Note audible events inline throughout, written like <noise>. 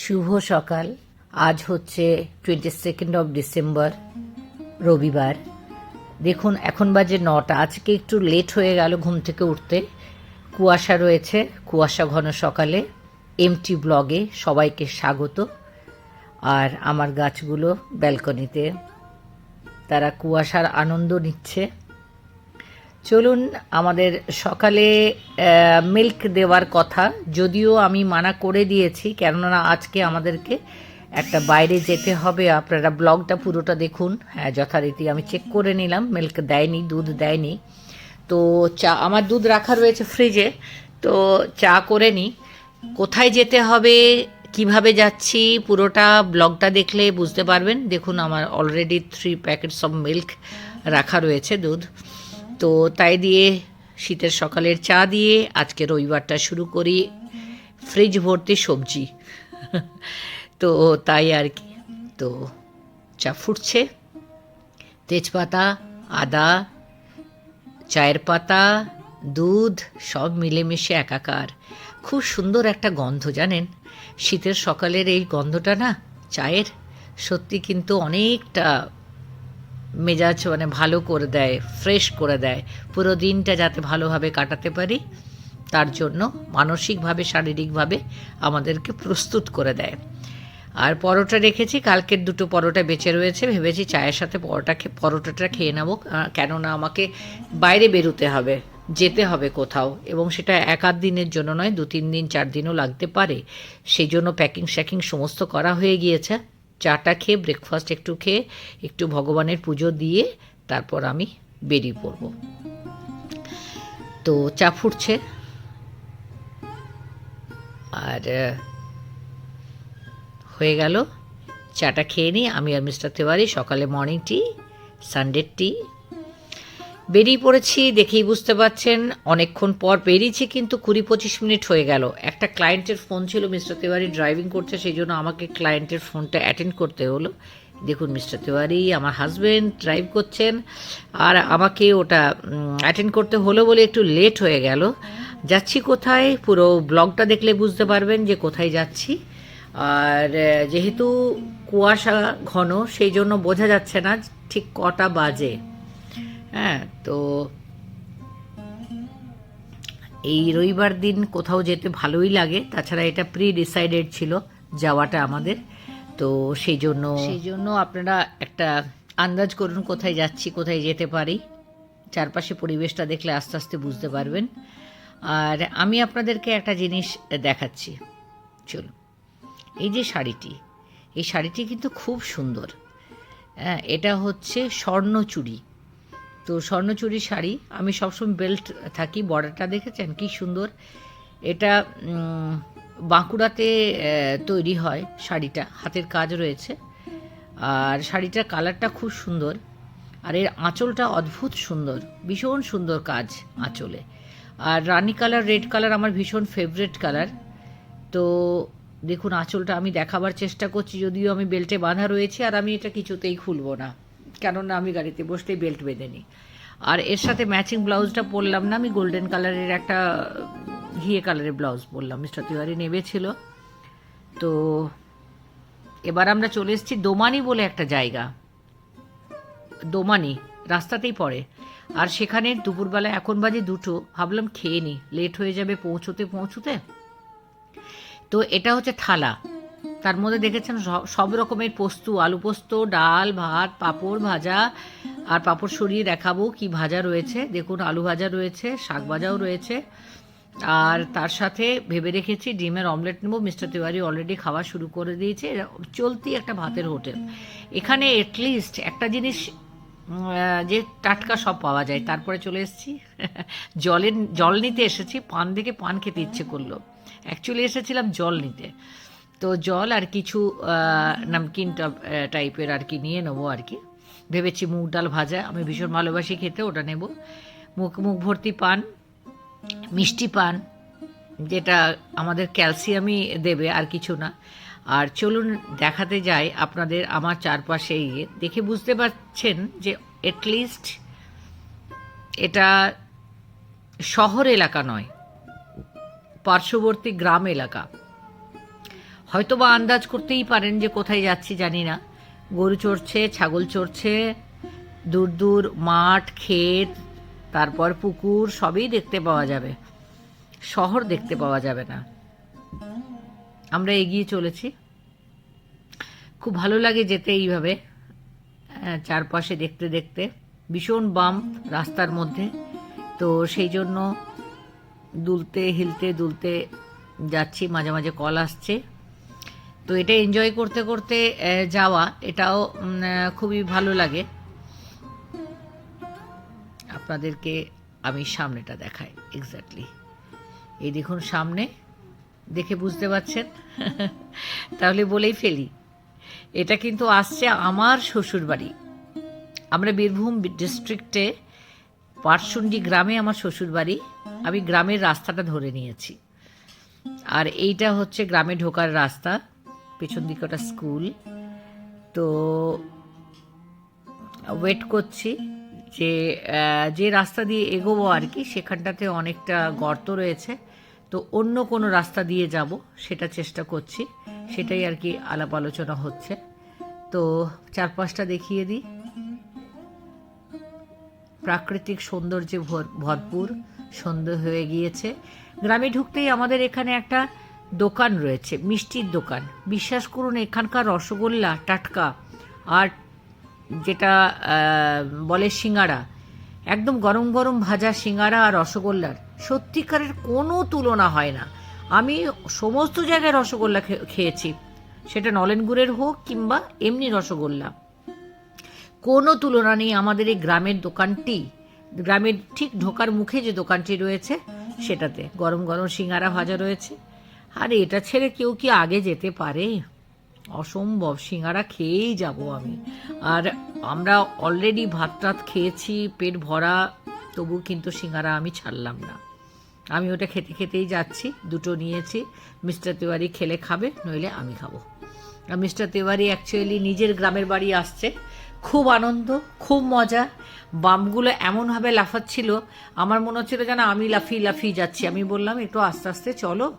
শুভ সকাল। আজ হচ্ছে টোয়েন্টি সেকেন্ড অফ ডিসেম্বর রবিবার। দেখুন, এখন বাজে নটা। আজকে একটু লেট হয়ে গেল ঘুম থেকে উঠতে। কুয়াশা রয়েছে, কুয়াশা ঘন সকালে। এমটি ব্লগে সবাইকে স্বাগত। আর আমার গাছগুলো ব্যালকনিতে তারা কুয়াশার আনন্দ নিচ্ছে। চলুন আমাদের সকালে মিল্ক দেওয়ার কথা। যদিও আমি মানা করে দিয়েছি, কেননা আজকে আমাদেরকে একটা বাইরে যেতে হবে। আপনারা ব্লগটা পুরোটা দেখুন। হ্যাঁ যথারীতি আমি চেক করে নিলাম। মিল্ক দেয়নি, দুধ দেয়নি। তো চা, আমার দুধ রাখা রয়েছে ফ্রিজে তো চা করে নিই কোথায় যেতে হবে? কীভাবে যাচ্ছি? পুরোটা ব্লগটা দেখলে বুঝতে পারবেন। দেখুন, আমার already three packets of milk রাখা রয়েছে দুধ। তো তাই দিয়ে শীতের সকালের চা দিয়ে আজকে রবিবারটা শুরু করি। ফ্রিজ ভর্তি সবজি। <laughs> তো তাই আর কি। তো চা ফুটছে। তেজপাতা, আদা, চায়ের পাতা, দুধ সব মিলেমিশে একাকার। খুব সুন্দর একটা গন্ধ, জানেন? শীতের সকালের এই গন্ধটা না, চায়ের সত্যি কিন্তু অনেকটা মেজাজ মানে ভালো করে দেয় ফ্রেশ করে দেয়। পুরো দিনটা যাতে ভালোভাবে কাটাতে পারি, তার জন্য মানসিকভাবে, শারীরিকভাবে আমাদেরকে প্রস্তুত করে দেয়। আর পরোটা রেখেছি, কালকের দুটো পরোটা বেঁচে রয়েছে, ভেবেছি চায়ের সাথে পরোটা খে- পরোটাটা খেয়ে নেব কেননা আমাকে বাইরে বেরোতে হবে, যেতে হবে কোথাও, এবং সেটা এক আধ দিনের জন্য নয়, দু তিন দিন, চার দিনও লাগতে পারে। সেই জন্য প্যাকিং শ্যাকিং সমস্ত করা হয়ে গিয়েছে। চাটা খেয়ে ব্রেকফাস্ট একটু খেয়ে, একটু ভগবানের পুজো দিয়ে তারপর আমি বেরিয়ে পড়ব। তো চা ফুটছে। আর হয়ে গেল। চাটা খেয়ে নিই আমি আর মিস্টার তেওয়ারি সকালে মর্নিং টি সানডে টি বেরিয়ে পড়েছি, দেখেই বুঝতে পারছেন, অনেকক্ষণ পর বেরিয়েছি কিন্তু কুড়ি পঁচিশ মিনিট হয়ে গেল। একটা ক্লায়েন্টের ফোন ছিল মিস্টার তিওয়ারি ড্রাইভিং করছে, সেই জন্য আমাকে ক্লায়েন্টের ফোনটা অ্যাটেন্ড করতে হলো। দেখুন মিস্টার তিওয়ারি, আমার হাজব্যান্ড ড্রাইভ করছেন, আর আমাকে ওটা অ্যাটেন্ড করতে হলো বলে একটু লেট হয়ে গেল। যাচ্ছি কোথায়? পুরো ব্লগটা দেখলে বুঝতে পারবেন যে কোথায় যাচ্ছি। আর যেহেতু কুয়াশা ঘন, সেই জন্য বোঝা যাচ্ছে না ঠিক কটা বাজে। হ্যাঁ তো এই রবিবার দিন কোথাও যেতে ভালোই লাগে। তাছাড়া এটা প্রি ডিসাইডেড ছিল যাওয়াটা আমাদের। তো সেই জন্য সেই জন্য আপনারা একটা আন্দাজ করুন কোথায় যাচ্ছি, কোথায় যেতে পারি। চারপাশে পরিবেশটা দেখলে আস্তে আস্তে বুঝতে পারবেন। আর আমি আপনাদেরকে একটা জিনিস দেখাচ্ছি। চলুন। এই যে শাড়িটি, এই শাড়িটি কিন্তু খুব সুন্দর। হ্যাঁ এটা হচ্ছে স্বর্ণচুরি তো স্বর্ণচুরি শাড়ি। আমি সবসময় বেল্ট থাকি, বর্ডারটা দেখেছেন? কি সুন্দর। এটা বাঁকুড়াতে তৈরি হয় শাড়িটা। হাতের কাজ রয়েছে। আর শাড়িটার কালারটা খুব সুন্দর। আর এর আঁচলটা অদ্ভুত সুন্দর। ভীষণ সুন্দর কাজ আঁচলে। আর রানি কালার, রেড কালার আমার ভীষণ ফেভারেট কালার। তো দেখুন, আঁচলটা আমি দেখাবার চেষ্টা করছি, যদিও আমি বেল্টে বাঁধা রয়েছে আর আমি এটা কিছুতেই খুলবো না। কেননা আমি গাড়িতে বসলেই বেল্ট বেঁধে নিই। আর এর সাথে ম্যাচিং ব্লাউজটা পরলাম না, আমি গোল্ডেন কালারের একটা ঘিয়ে কালারের ব্লাউজ পরলাম। মিস্টার তিওয়ারি নেবেছিল তো এবার আমরা চলে এসেছি দোমানি বলে একটা জায়গা। দোমানি, রাস্তাতেই পড়ে। আর সেখানে দুপুরবেলা এখন বাজে দুটো, ভাবলাম খেয়ে নিই লেট হয়ে যাবে পৌঁছোতে পৌঁছোতে। তো এটা হচ্ছে থালা। তার মধ্যে দেখেছেন সব- রকমের পোস্ত, আলু পোস্ত, ডাল, ভাত, পাঁপড় ভাজা। আর পাঁপড় সরিয়ে দেখাবো কি ভাজা রয়েছে। দেখুন, আলু ভাজা রয়েছে, শাক ভাজাও রয়েছে। আর তার সাথে ভেবে রেখেছি ডিমের অমলেট নেব। মিস্টার তিওয়ারি অলরেডি খাওয়া শুরু করে দিয়েছে। চলতি একটা ভাতের হোটেল। এখানে এটলিস্ট একটা জিনিস যে টাটকা সব পাওয়া যায়। তারপরে চলে এসেছি। <laughs> জলের, জল নিতে এসেছি। পান দেখে পান খেতে ইচ্ছে করল। অ্যাকচুয়ালি এসেছিলাম জল নিতে। তো জল আর কিছু নামকিন টাইপের আর কি নিয়ে নেব আর কি। ভেবেছি মুগ ডাল ভাজা, আমি ভীষণ ভালোবাসি খেতে, ওটা নেব। মুখ মুখ ভর্তি পান, মিষ্টি পান, যেটা আমাদের ক্যালসিয়ামই দেবে আর কিছু না। আর চলুন দেখাতে যাই আপনাদের আমার চারপাশে গিয়ে। দেখে বুঝতে পারছেন যে এটলিস্ট এটা শহর এলাকা নয়, পার্শ্ববর্তী গ্রাম এলাকা। হয়তো বা আন্দাজ করতেই পারেন যে কোথায় যাচ্ছি, জানি না। গরু চড়ছে, ছাগল চড়ছে, দূর দূর, মাঠ, ক্ষেত, তারপর পুকুর, সবই দেখতে পাওয়া যাবে। শহর দেখতে পাওয়া যাবে না। আমরা এগিয়ে চলেছি। খুব ভালো লাগে যেতে এইভাবে চারপাশে দেখতে দেখতে। ভীষণ বাম্প রাস্তার মধ্যে। তো সেই জন্য দুলতে, হিলতে দুলতে যাচ্ছি, মাঝে মাঝে কল আসছে। তো এটা এনজয় করতে করতে যাওয়া, এটাও খুবই ভালো লাগে। আপনাদেরকে আমি সামনেটা দেখাই এক্স্যাক্টলি এই দেখুন সামনে, দেখে বুঝতে পারছেন? <laughs> তাহলে বলেই ফেলি, এটা কিন্তু আসছে আমার শ্বশুর বাড়ি আমরা বীরভূম ডিস্ট্রিক্টে পাটশুন্ডি গ্রামে আমার শ্বশুর বাড়ি আমি গ্রামের রাস্তাটা ধরে নিয়েছি। আর এইটা হচ্ছে গ্রামে ঢোকার রাস্তা। পেছন দিকে ওটা স্কুল। তো ওয়েট করছি যে যে রাস্তা দিয়ে এগোবো আর কি, সেখানটাতে অনেকটা গর্ত রয়েছে। তো অন্য কোনো রাস্তা দিয়ে যাব, সেটা চেষ্টা করছি। সেটাই আর কি আলাপ আলোচনা হচ্ছে। তো চারপাশটা দেখিয়ে দিই। প্রাকৃতিক সৌন্দর্যে ভর- ভরপুর সন্ধ্যে হয়ে গিয়েছে। গ্রামে ঢুকতেই আমাদের এখানে একটা দোকান রয়েছে, মিষ্টির দোকান। বিশ্বাস করুন, এখানকার রসগোল্লা, টাটকা আর যেটা বলে সিঙ্গারা, একদম গরম গরম ভাজা সিঙ্গারা আর রসগোল্লার। সত্যিকারের কোনো তুলনা হয় না। আমি সমস্ত জায়গায় রসগোল্লা খেয়েছি। সেটা নলেন গুড়ের হোক কিংবা এমনি রসগোল্লা। কোনো তুলনা নেই আমাদের এই গ্রামের দোকানটি। গ্রামের ঠিক ঢোকার মুখে যে দোকানটি রয়েছে, সেটাতে গরম গরম সিঙ্গারা ভাজা রয়েছে। আর, এটা ছেড়ে কেউ কি আগে যেতে পারে? অসম্ভব, সিঙ্গারা খেয়েই যাব আমি। আর আমরা অলরেডি ভাত টাত খেয়েছি, পেট ভরা, তবু কিন্তু সিঙ্গারা আমি ছাড়লাম না। আমি ওটা খেতে খেতেই যাচ্ছি, দুটো নিয়েছি। মিস্টার তিওয়ারি খেলে খাবে, নইলে আমি খাব। আর মিস্টার তিওয়ারি অ্যাকচুয়ালি নিজের গ্রামের বাড়ি আসছে। খুব আনন্দ, খুব মজা। বামগুলো এমনভাবে লাফাচ্ছিল, আমার মনে হচ্ছিল যেন আমি লাফিয়ে লাফিয়ে যাচ্ছি। আমি বললাম, একটু আস্তে আস্তে চলো।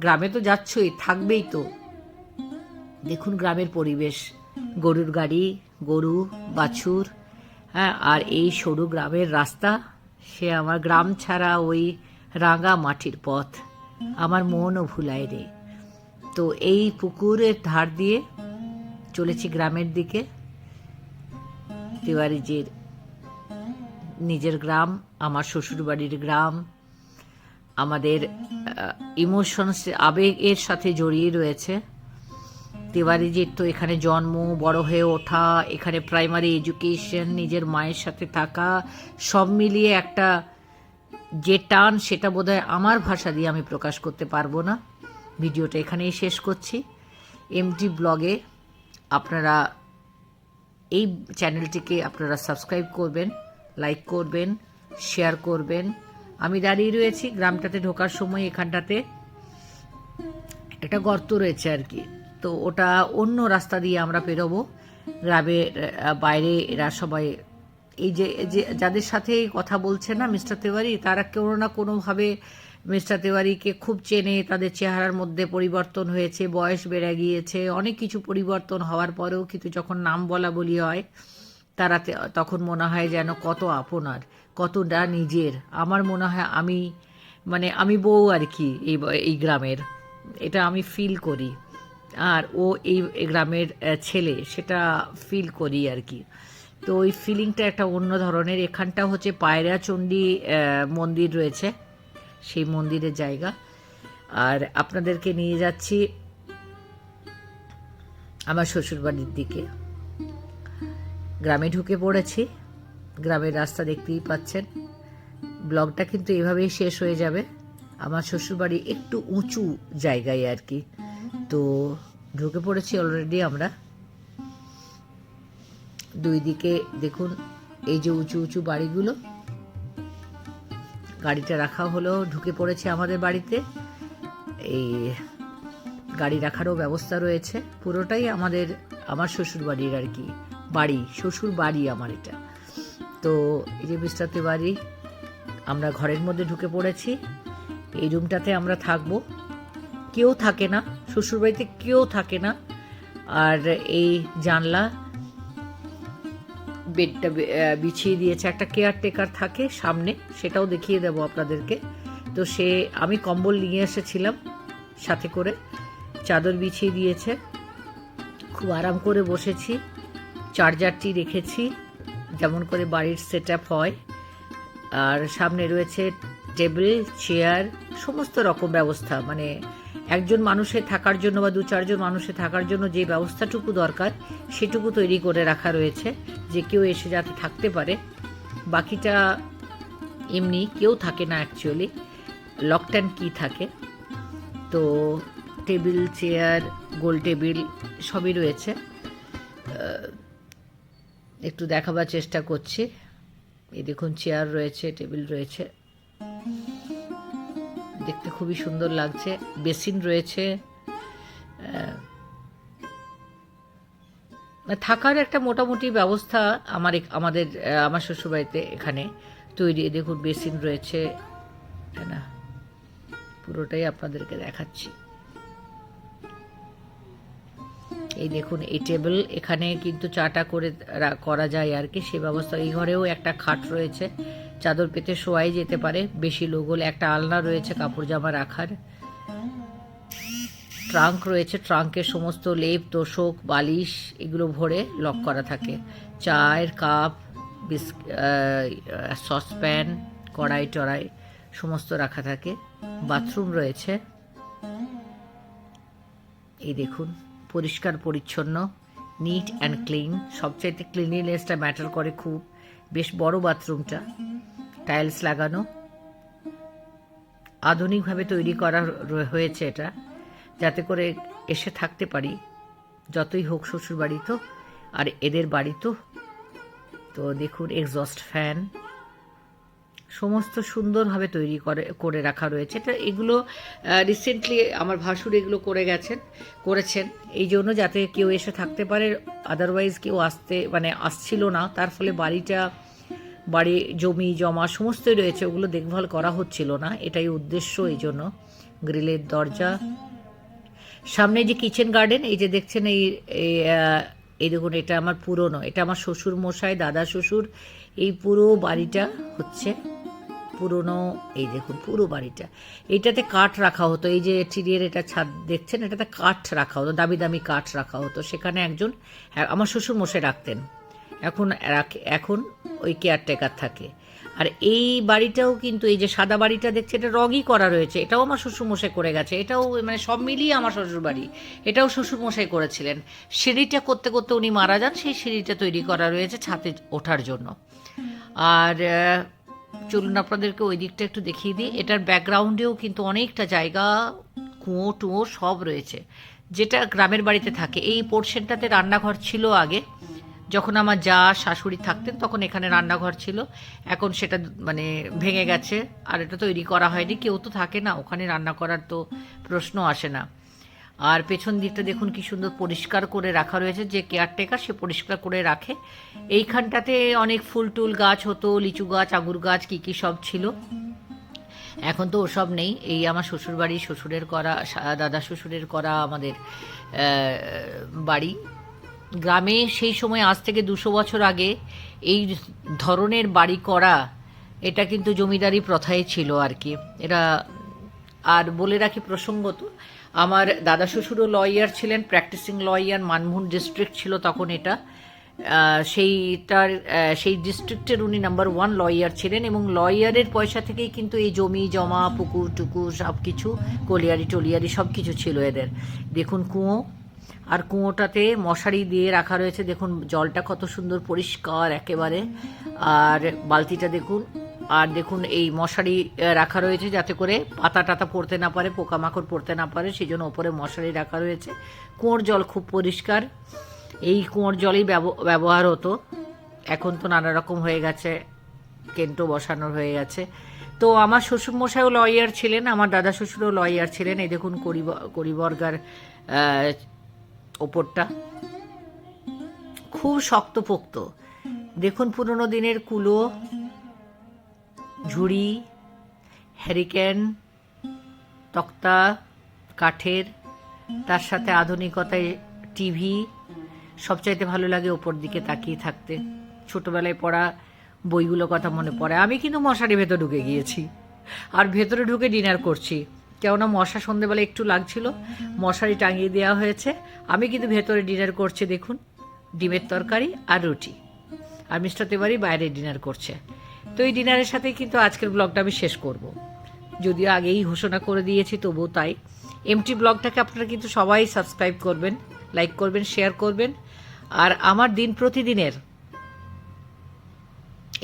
গ্রামে তো যাচ্ছই, থাকবেই তো। দেখুন গ্রামের পরিবেশ। গরুর গাড়ি, গরু, বাছুর হ্যাঁ আর এই সরু গ্রামের রাস্তা, সে আমার গ্রাম ছাড়া ওই রাঙা মাটির পথ। আমার মনও ভুলায় রে। তো এই পুকুরের ধার দিয়ে চলেছি গ্রামের দিকে। তিওয়ারিজির নিজের গ্রাম, আমার শ্বশুরবাড়ির গ্রাম আমাদের ইমোশনস আবেগের সাথে জড়িয়ে রয়েছে। তিওয়ারিজির তো এখানে জন্ম, বড় হয়ে ওঠা, এখানে প্রাইমারি এডুকেশন নিজের মায়ের সাথে থাকা, সব মিলিয়ে একটা যে টান সেটা বোধহয় আমার ভাষা দিয়ে আমি প্রকাশ করতে পারব না। ভিডিওটা এখানেই শেষ করছি। এমটি ব্লগে আপনারা এই চ্যানেলটিকে আপনারা সাবস্ক্রাইব করবেন লাইক করবেন শেয়ার করবেন। আমি দাঁড়িয়ে রয়েছি, গ্রামটাতে ঢোকার সময় এখানটাতে একটা গর্ত রয়েছে আর কি। তো ওটা অন্য রাস্তা দিয়ে আমরা পেরোবো গ্রামের বাইরে এরা সবাই এই যে যাদের সাথে কথা বলছে না মিস্টার তিওয়ারি, তারা কোনো না কোনোভাবে মিস্টার তিওয়ারিকে খুব চেনে, তাদের চেহারার মধ্যে পরিবর্তন হয়েছে, বয়স বেড়ে গিয়েছে, অনেক কিছু পরিবর্তন হওয়ার পরেও কিন্তু যখন নাম বলা বলি হয়, তারা তখন মনে হয় যেন কত আপনার কতটা নিজের? আমার মনে হয় আমি মানে আমি বউ আর কি এই এই গ্রামের। এটা আমি ফিল করি। আর ও এই গ্রামের ছেলে সেটা ফিল করি আর কি। তো ওই ফিলিংটা একটা অন্য ধরনের। এখানটা হচ্ছে পায়রাচণ্ডী আহ, মন্দির রয়েছে সেই মন্দিরের জায়গা। আর আপনাদেরকে নিয়ে যাচ্ছি আমার শ্বশুরবাড়ির দিকে। গ্রামে ঢুকে পড়েছি। গ্রামের রাস্তা দেখতেই পাচ্ছেন। ব্লগটা কিন্তু এভাবেই শেষ হয়ে যাবে। আমার শ্বশুরবাড়ি একটু উঁচু জায়গায় আর কি। তো ঢুকে পড়েছি অলরেডি আমরা। দুই দিকে দেখুন, এই যে উঁচু উঁচু বাড়িগুলো। গাড়িটা রাখা হলো ঢুকে পড়েছে আমাদের বাড়িতে। এই গাড়ি রাখারও ব্যবস্থা রয়েছে। পুরোটাই আমাদের, আমার শ্বশুর বাড়ির আর কি। বাড়ি শ্বশুর বাড়ি আমার এটা। তো এই যে বিস্তারিত বাড়ি আমরা ঘরের মধ্যে ঢুকে পড়েছি। এই রুমটাতে আমরা থাকব। কেউ থাকে না, শ্বশুরবাড়িতে কেউ থাকে না। আর এই জানলা বেডটা বিছিয়ে দিয়েছে। একটা কেয়ারটেকার থাকে সামনে, সেটাও দেখিয়ে দেবো আপনাদেরকে। তো সে, আমি কম্বল নিয়ে এসেছিলাম সাথে করে। চাদর বিছিয়ে দিয়েছে। খুব আরাম করে বসেছি। চার্জারটি রেখেছি। যেমন করে বাড়ির সেট হয়। আর সামনে রয়েছে টেবিল চেয়ার সমস্ত রকম ব্যবস্থা। মানে একজন মানুষের থাকার জন্য বা দু চারজন মানুষের থাকার জন্য যে ব্যবস্থাটুকু দরকার, সেটুকু তৈরি করে রাখা রয়েছে যে কেউ এসে যাতে থাকতে পারে। বাকিটা এমনি কেউ থাকে না অ্যাকচুয়ালি লকট্যান কি থাকে। তো টেবিল চেয়ার গোল টেবিল সবই রয়েছে। একটু দেখাবার চেষ্টা করছি। এই দেখুন চেয়ার রয়েছে টেবিল রয়েছে। দেখতে খুবই সুন্দর লাগছে। বেসিন রয়েছে। মানে থাকার একটা মোটামুটি ব্যবস্থা আমার আমাদের আমার শ্বশুরবাড়িতে এখানে তৈরি। দেখুন বেসিন রয়েছে। তাই না? পুরোটাই আপনাদেরকে দেখাচ্ছি। এই দেখুন, এই টেবিল এখানে কিন্তু চাটা করে করা যায় আর কি। সে ব্যবস্থা, এই ঘরেও একটা খাট রয়েছে। চাদর পেতে শোয়াই যেতে পারে, বেশি লোক হলে একটা আলনা রয়েছে কাপড় জামা রাখার। ট্রাঙ্ক রয়েছে, ট্রাঙ্কের সমস্ত লেপ, তোষক, বালিশ এগুলো ভরে লক করা থাকে। চায়ের কাপ, বিস্ক সসপ্যান কড়াই টড়াই সমস্ত রাখা থাকে। বাথরুম রয়েছে। এই দেখুন। পরিষ্কার, পরিচ্ছন্ন নিট অ্যান্ড ক্লিন সবচাইতে ক্লিনিনেসটা ম্যাটার করে খুব। বেশ বড় বাথরুমটা টাইলস লাগানো। আধুনিকভাবে তৈরি করা হয়েছে এটা। যাতে করে এসে থাকতে পারি। যতই হোক শ্বশুর বাড়ি তো। আর এদের বাড়ি তো। তো দেখুন এক্সস্ট ফ্যান সমস্ত সুন্দরভাবে তৈরি করে করে রাখা রয়েছে। এটা এগুলো রিসেন্টলি আমার ভাসুর এগুলো করে গেছেন করেছেন। এই জন্য যাতে কেউ এসে থাকতে পারে আদারওয়াইজ কেউ আসতে মানে আসছিল না। তার ফলে বাড়িটা বাড়ি জমি জমা সমস্তই রয়েছে ওগুলো দেখভাল করা হচ্ছিল না। এটাই উদ্দেশ্য এই জন্য গ্রিলের দরজা। সামনে যে কিচেন গার্ডেন এই যে দেখছেন এই এই, এই দেখুন এটা আমার পুরনো এটা আমার শ্বশুর মশাই দাদা শ্বশুর এই পুরো বাড়িটা হচ্ছে। পুরনো এই দেখুন পুরো বাড়িটা। এইটাতে কাঠ রাখা হতো এই যে চিড়িয়ার এটা ছাদ দেখছেন? এটাতে কাঠ রাখা হতো দামি দামি কাঠ রাখা হতো। সেখানে একজন হ্যাঁ, আমার শ্বশুর মশাই রাখতেন। এখন এখন ওই কেয়ারটেকার থাকে। আর এই বাড়িটাও কিন্তু এই যে সাদা বাড়িটা দেখছে এটা রগই করা রয়েছে। এটাও আমার শ্বশুরমশাই করে গেছে। এটাও মানে সব মিলিয়ে আমার শ্বশুর বাড়ি। এটাও শ্বশুরমশাই করেছিলেন। সিঁড়িটা করতে করতে উনি মারা যান সেই সিঁড়িটা তৈরি করা রয়েছে ছাদে ওঠার জন্য। আর চলুন আপনাদেরকে ওই দিকটা একটু দেখিয়ে দিই। এটার ব্যাকগ্রাউন্ডেও কিন্তু অনেকটা জায়গা, কুঁয়ো টুঁয়ো সব রয়েছে। যেটা গ্রামের বাড়িতে থাকে। এই পোর্শনটাতে রান্নাঘর ছিল আগে। যখন আমার যা শাশুড়ি থাকতেন তখন এখানে রান্নাঘর ছিল। এখন সেটা মানে ভেঙে গেছে। আর এটা তৈরি করা হয়নি। কেউ তো থাকে না। ওখানে রান্না করার তো প্রশ্ন আসে না। আর পেছন দিকটা দেখুন কি সুন্দর পরিষ্কার করে রাখা রয়েছে, যে কেয়ারটেকার সে পরিষ্কার করে রাখে। এইখানটাতে অনেক ফুল টুল গাছ হতো, লিচু গাছ আঙুর গাছ, কি কি সব ছিল। এখন তো ওসব নেই, এই আমার শ্বশুর বাড়ি শ্বশুরের করা দাদা শ্বশুরের করা আমাদের বাড়ি। গ্রামে সেই সময় আজ থেকে দুশো বছর আগে এই ধরনের বাড়ি করা, এটা কিন্তু জমিদারি প্রথায় ছিল আর কি। এটা আর বলে রাখি প্রসঙ্গত আমার দাদা শ্বশুরও লয়ার ছিলেন প্র্যাকটিসিং লয়ার মানমোহন ডিস্ট্রিক্ট ছিল তখন এটা। সেইটার সেই ডিস্ট্রিক্টের উনি নাম্বার ওয়ান লয়ার ছিলেন এবং লয়ারের পয়সা থেকেই কিন্তু এই জমি, জমা, পুকুর, টুকুর সব কিছু কলিয়ারি টলিয়ারি সব কিছু ছিল এদের। দেখুন কুয়ো, আর কুঁয়োটাতে মশারি দিয়ে রাখা রয়েছে। দেখুন জলটা কত সুন্দর পরিষ্কার একেবারে। আর বালতিটা দেখুন আর দেখুন, এই মশারি রাখা রয়েছে যাতে করে পাতা টাতা পড়তে না পারে, পোকামাকড় পড়তে না পারে সেই জন্য ওপরে মশারি রাখা রয়েছে। কুঁয়োর জল খুব পরিষ্কার। এই কুঁয়োর জলই ব্যব- ব্যবহার হতো। এখন তো নানা রকম হয়ে গেছে, কেন্টো বসানোর হয়ে গেছে। তো আমার শ্বশুরমশাইও লয়ার ছিলেন, আমার দাদা শ্বশুরও লয়ার ছিলেন। এই দেখুন, করিব- করিবর্গার ওপরটা খুব শক্তপোক্ত। দেখুন, পুরনো দিনের কুলো ঝুড়ি, হ্যারিকেন, তক্তা, কাঠের, তার সাথে আধুনিকতায় টিভি, সবচাইতে ভালো লাগে ওপর দিকে তাকিয়ে থাকতে। ছোটবেলায় পড়া বইগুলো কথা মনে পড়ে। আমি কিন্তু মশারি ভেতর ঢুকে গিয়েছি। আর ভেতরে ঢুকে ডিনার করছি। কেননা মশা সন্ধেবেলা একটু লাগছিল, মশারি টাঙিয়ে দেওয়া হয়েছে। আমি কিন্তু ভেতরে ডিনার করছি, দেখুন। ডিমের তরকারি আর রুটি। আর মিস্টার তিওয়ারি বাইরে ডিনার করছে। তো এই ডিনারের সাথেই কিন্তু আজকের ব্লগটা আমি শেষ করব। যদিও আগেই ঘোষণা করে দিয়েছি, তবুও তাই। এমটি ব্লগটাকে আপনারা কিন্তু সবাই সাবস্ক্রাইব করবেন, লাইক করবেন, শেয়ার করবেন। আর আমার দিন প্রতিদিনের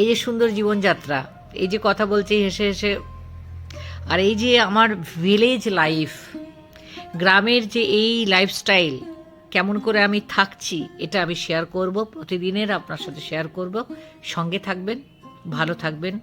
এই যে সুন্দর জীবনযাত্রা, এই যে কথা বলছি হেসে হেসে, আর এই যে আমার ভিলেজ লাইফ গ্রামের যে এই লাইফস্টাইল কেমন করে আমি থাকছি, এটা আমি শেয়ার করব, প্রতিদিনের আপনার সাথে শেয়ার করব। সঙ্গে থাকবেন। ভালো থাকবেন।